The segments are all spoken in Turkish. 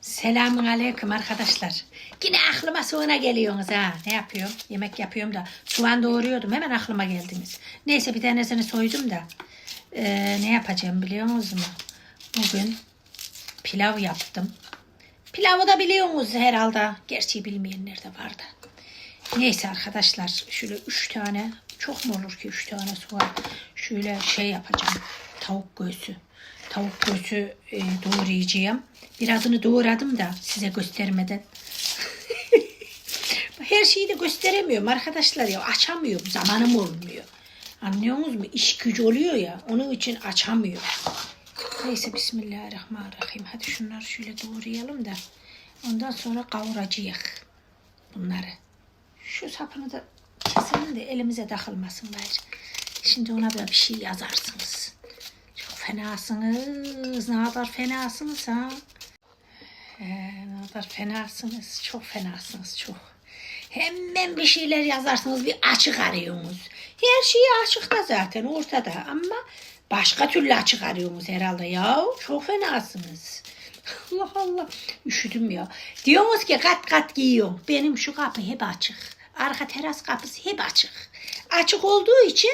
Selamun aleyküm arkadaşlar. Yine aklıma sonra geliyorsunuz ha. Ne yapıyorum? Yemek yapıyorum da. Soğan doğruyordum. Hemen aklıma geldiniz. Neyse bir tanesini soydum da. Ee, ne yapacağım biliyor musunuz mu? Bugün pilav yaptım. Pilavı da biliyorsunuz herhalde. Gerçi bilmeyenler de var. Neyse arkadaşlar şöyle üç tane çok mu olur ki üç tane soğan şöyle şey yapacağım tavuk göğsü tavuk göğsü e, doğrayacağım. Birazını doğradım da size göstermeden. Her şeyi de gösteremiyorum arkadaşlar ya. Açamıyorum zamanım olmuyor. Anlıyorsunuz mu? İş gücü oluyor ya onun için açamıyorum. Neyse bismillahirrahmanirrahim. Hadi şunları şöyle doğrayalım da ondan sonra kavuracağız bunları. Şu sapını da keselim de elimize takılmasın bari. Şimdi ona da bir şey yazarsınız. Fenasınız. Ne kadar fenasınız ha? Ee, ne kadar fenasınız. Çok fenasınız çok. Hemen bir şeyler yazarsınız. Bir açık arıyorsunuz. Her şey açıkta zaten ortada ama başka türlü açık arıyorsunuz herhalde ya. Çok fenasınız. Allah Allah. Üşüdüm ya. Diyorsunuz ki kat kat giyiyorum. Benim şu kapı hep açık. Arka teras kapısı hep açık. Açık olduğu için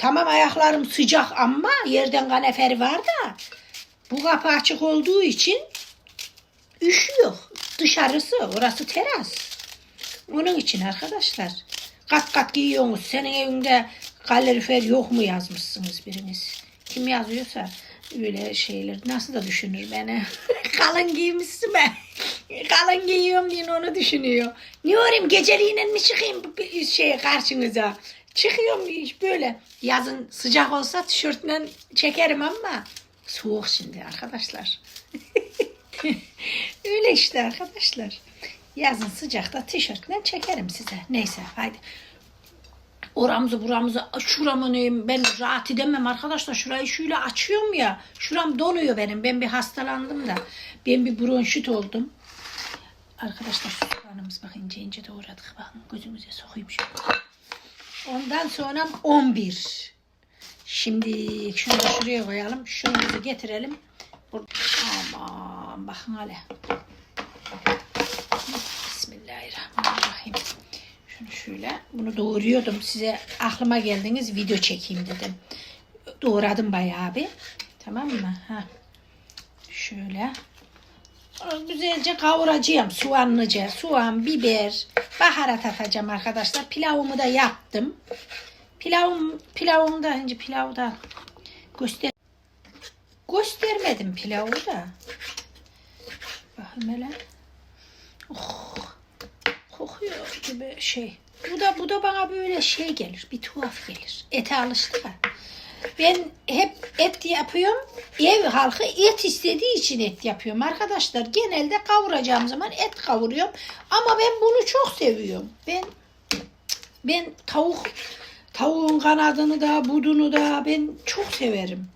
tamam ayaklarım sıcak ama yerden kanefer var da bu kapı açık olduğu için üşüyor. Dışarısı orası teras. Onun için arkadaşlar kat kat giyiyorsunuz. Senin evinde kalorifer yok mu yazmışsınız biriniz. Kim yazıyorsa öyle şeyler nasıl da düşünür beni. Kalın giymişsin ben. Kalın giyiyorum diye onu düşünüyor. Ne olayım geceliğine mi çıkayım şeye karşınıza? Çıkıyorum hiç böyle. Yazın sıcak olsa tişörtle çekerim ama soğuk şimdi arkadaşlar. öyle işte arkadaşlar. Yazın sıcakta tişörtle çekerim size. Neyse haydi. Oramızı buramızı şuramı neyim ben rahat edemem arkadaşlar şurayı şöyle açıyorum ya şuram donuyor benim ben bir hastalandım da ben bir bronşit oldum arkadaşlar soğanımız bakın ince ince doğradık bakın gözümüze sokayım şöyle ondan sonra 11 şimdi şunu da şuraya koyalım şunu getirelim Bur- aman bakın hele Bismillahirrahmanirrahim şunu şöyle bunu doğruyordum size aklıma geldiniz video çekeyim dedim. Doğradım bayağı bir. Tamam mı? Ha. Şöyle. Güzelce kavuracağım soğanlıca. Soğan, biber, baharat atacağım arkadaşlar. Pilavımı da yaptım. Pilavım, pilavımı da önce pilavı da göster göstermedim pilavı da. Bakın hele. Oh kokuyor gibi şey. Bu da bu da bana böyle şey gelir, bir tuhaf gelir. Ete alıştı ya. Ben hep et yapıyorum. Ev halkı et istediği için et yapıyorum arkadaşlar. Genelde kavuracağım zaman et kavuruyorum. Ama ben bunu çok seviyorum. Ben ben tavuk tavuğun kanadını da budunu da ben çok severim.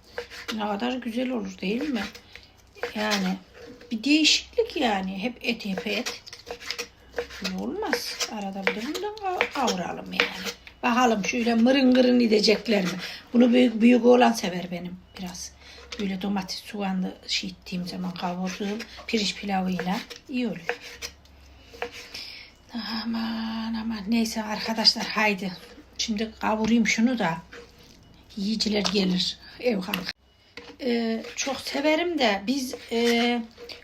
Ne kadar güzel olur değil mi? Yani bir değişiklik yani. Hep et hep et. Olmaz. Arada bir de bundan kav- kavuralım yani. Bakalım şöyle mırın kırın edecekler mi? Bunu büyük büyük oğlan sever benim biraz. Böyle domates soğanlı şey ettiğim zaman kavurduğum pirinç pilavıyla iyi oluyor. Aman aman neyse arkadaşlar haydi. Şimdi kavurayım şunu da. Yiyiciler gelir ev halkı. Ee, çok severim de biz e,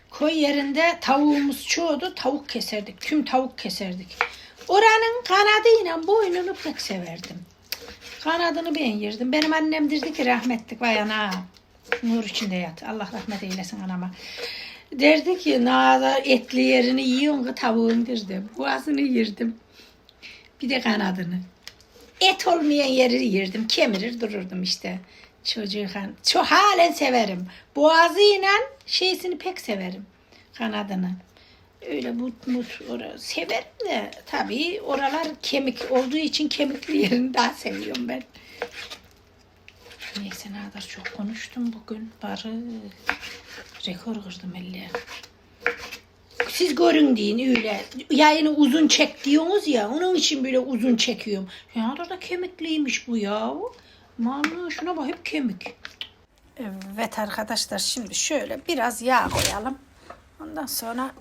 koy yerinde tavuğumuz çoğdu tavuk keserdik. Tüm tavuk keserdik. Oranın kanadıyla boynunu pek severdim. Kanadını ben yerdim. Benim annem derdi ki rahmetlik vay ana. Nur içinde yat. Allah rahmet eylesin anama. Derdi ki nada etli yerini yiyorsun ki tavuğun derdi. Boğazını yerdim. Bir de kanadını. Et olmayan yeri yerdim. Kemirir dururdum işte. Çocuğun. Çok halen severim. Boğazıyla şeysini pek severim. Kanadını. Öyle mut mut severim de tabii oralar kemik olduğu için kemikli yerini daha seviyorum ben. Neyse ne kadar çok konuştum bugün. Bari rekor kırdım elle. Siz görün deyin öyle. Yayını uzun çek diyorsunuz ya. Onun için böyle uzun çekiyorum. Ya da kemikliymiş bu ya. Aman şuna bak hep kemik. Evet arkadaşlar şimdi şöyle biraz yağ koyalım. Ondan sonra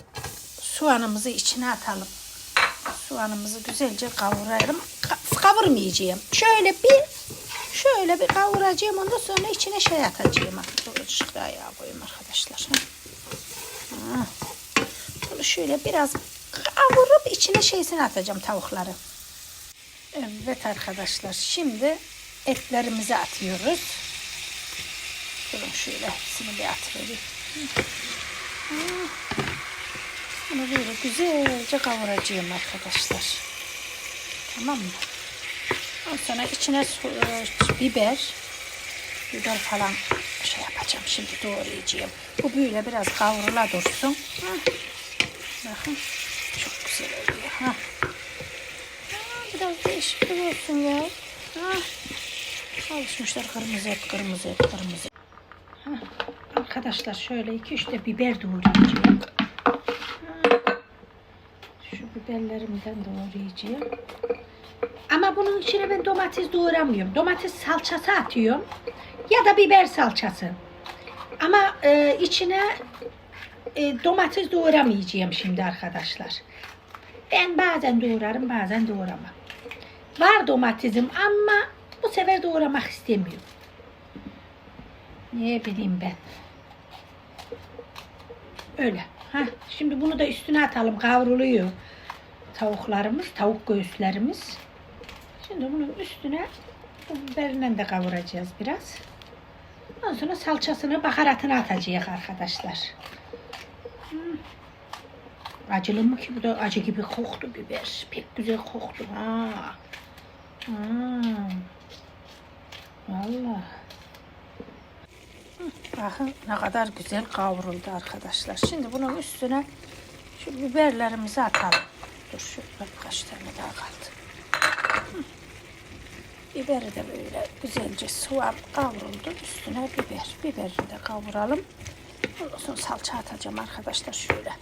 soğanımızı içine atalım. Soğanımızı güzelce kavuralım. Ka- kavurmayacağım. Şöyle bir şöyle bir kavuracağım. Ondan sonra içine şey atacağım. Azıcık daha yağ koyayım arkadaşlar. Bunu şöyle biraz kavurup içine şeysini atacağım tavukları. Evet arkadaşlar şimdi etlerimizi atıyoruz. Durun şöyle hepsini bir atıvereyim. Bunu böyle güzelce kavuracağım arkadaşlar. Tamam mı? Ondan sonra içine su- e, biber, biber falan şey yapacağım. Şimdi doğrayacağım. Bu böyle biraz kavrula dursun. Bakın çok güzel oluyor. Ha. Biraz değişiklik olsun ya. Ha. Alışmışlar kırmızı et, kırmızı et, kırmızı et. Arkadaşlar şöyle iki de biber doğrayacağım. Biberlerimden doğrayacağım. Ama bunun içine ben domates doğramıyorum. Domates salçası atıyorum. Ya da biber salçası. Ama e, içine e, domates doğramayacağım şimdi arkadaşlar. Ben bazen doğrarım bazen doğramam. Var domatesim ama bu sefer doğramak istemiyorum. Ne bileyim ben. Öyle. Ha, şimdi bunu da üstüne atalım. Kavruluyor tavuklarımız, tavuk göğüslerimiz. Şimdi bunun üstüne bu biberinden de kavuracağız biraz. Ondan sonra salçasını, baharatını atacağız arkadaşlar. Hmm. Acılı mı ki bu da acı gibi koktu biber. Pek güzel koktu ha. Hmm. Valla. Bakın ne kadar güzel kavruldu arkadaşlar. Şimdi bunun üstüne şu biberlerimizi atalım. Dur şu birkaç tane daha kaldı. Biberi de böyle güzelce soğan kavruldu. Üstüne biber. Biberi de kavuralım. Sonra salça atacağım arkadaşlar şöyle.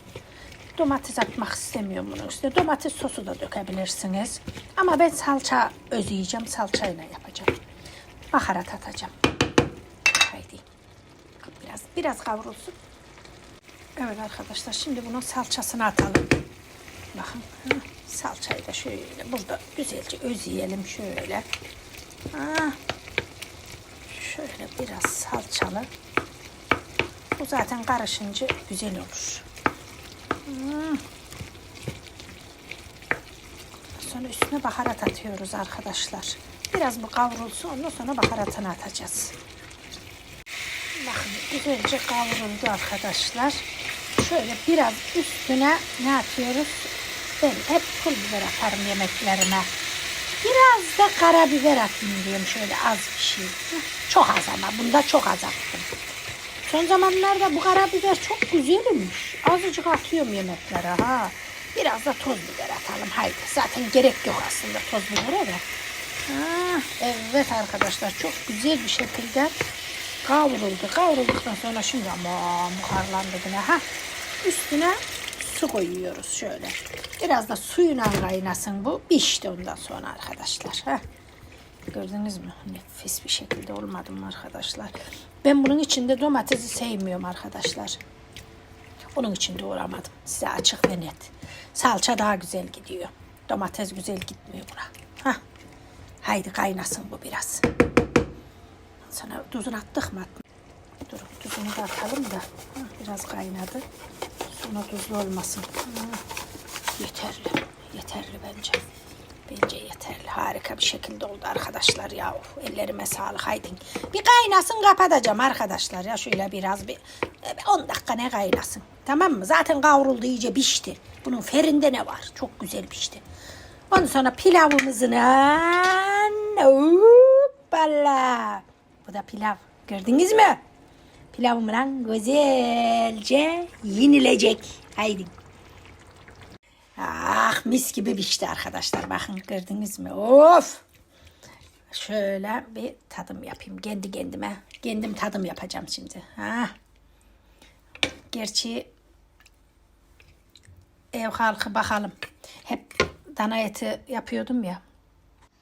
Domates atmak istemiyorum bunun üstüne. Domates sosu da dökebilirsiniz. Ama ben salça özleyeceğim. Salçayla yapacağım. Baharat atacağım. Haydi. Biraz biraz kavrulsun. Evet arkadaşlar şimdi bunun salçasını atalım. Bakın salçayı da şöyle burada güzelce özleyelim şöyle. Ha. Şöyle biraz salçalı. Bu zaten karışınca güzel olur. Hmm. Sonra üstüne baharat atıyoruz arkadaşlar. Biraz bu kavrulsun ondan sonra baharatını atacağız. Bakın güzelce kavruldu arkadaşlar. Şöyle biraz üstüne ne atıyoruz? Ben hep pul biber atarım yemeklerime. Biraz da karabiber atayım diyorum şöyle az bir şey. Çok az ama bunda çok az attım. Son zamanlarda bu karabiber çok güzelmiş. Azıcık atıyorum yemeklere ha. Biraz da toz biber atalım haydi. Zaten gerek yok aslında toz bibere de. Ha, evet arkadaşlar çok güzel bir şekilde kavruldu. Kavrulduktan sonra şimdi ama buharlandı yine. Ha. Üstüne su koyuyoruz şöyle. Biraz da suyuna kaynasın bu. Pişti ondan sonra arkadaşlar. Ha. Gördünüz mü? Nefis bir şekilde olmadı mı arkadaşlar? Ben bunun içinde domatesi sevmiyorum arkadaşlar. Onun için doğramadım. Size açık ve net. Salça daha güzel gidiyor. Domates güzel gitmiyor buna. Hah. Haydi kaynasın bu biraz. Sonra tuzunu attık mı? Dur tuzunu da atalım da. Biraz kaynadı. Sonra tuzlu olmasın. Yeterli. Yeterli bence. Bence yeterli. Harika bir şekilde oldu arkadaşlar ya. Of, ellerime sağlık. Haydi. Bir kaynasın kapatacağım arkadaşlar ya. Şöyle biraz bir 10 dakika ne kaynasın. Tamam mı? Zaten kavruldu iyice pişti. Bunun ferinde ne var? Çok güzel pişti. Ondan sonra pilavımızın hoppala. Bu da pilav. Gördünüz mü? Pilavımla güzelce yenilecek. Haydi. Ah mis gibi pişti arkadaşlar. Bakın gördünüz mü? Of! Şöyle bir tadım yapayım. Kendi kendime. Kendim tadım yapacağım şimdi. Ha. Gerçi ev halkı bakalım. Hep dana eti yapıyordum ya.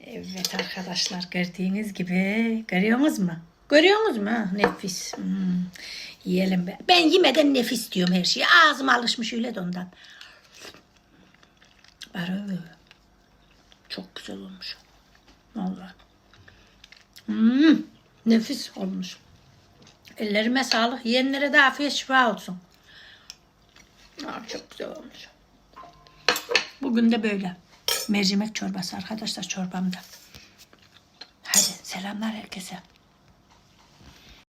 Evet arkadaşlar gördüğünüz gibi görüyorsunuz mu? Görüyorsunuz mu? ha? Nefis. Hmm. Yiyelim be. Ben yemeden nefis diyorum her şeye. Ağzım alışmış öyle de ondan. Arı. Çok güzel olmuş. Vallahi. Hmm. Nefis olmuş. Ellerime sağlık. Yiyenlere de afiyet şifa olsun. Aa, çok güzel olmuş. Bugün de böyle. Mercimek çorbası arkadaşlar çorbamda. Hadi selamlar herkese.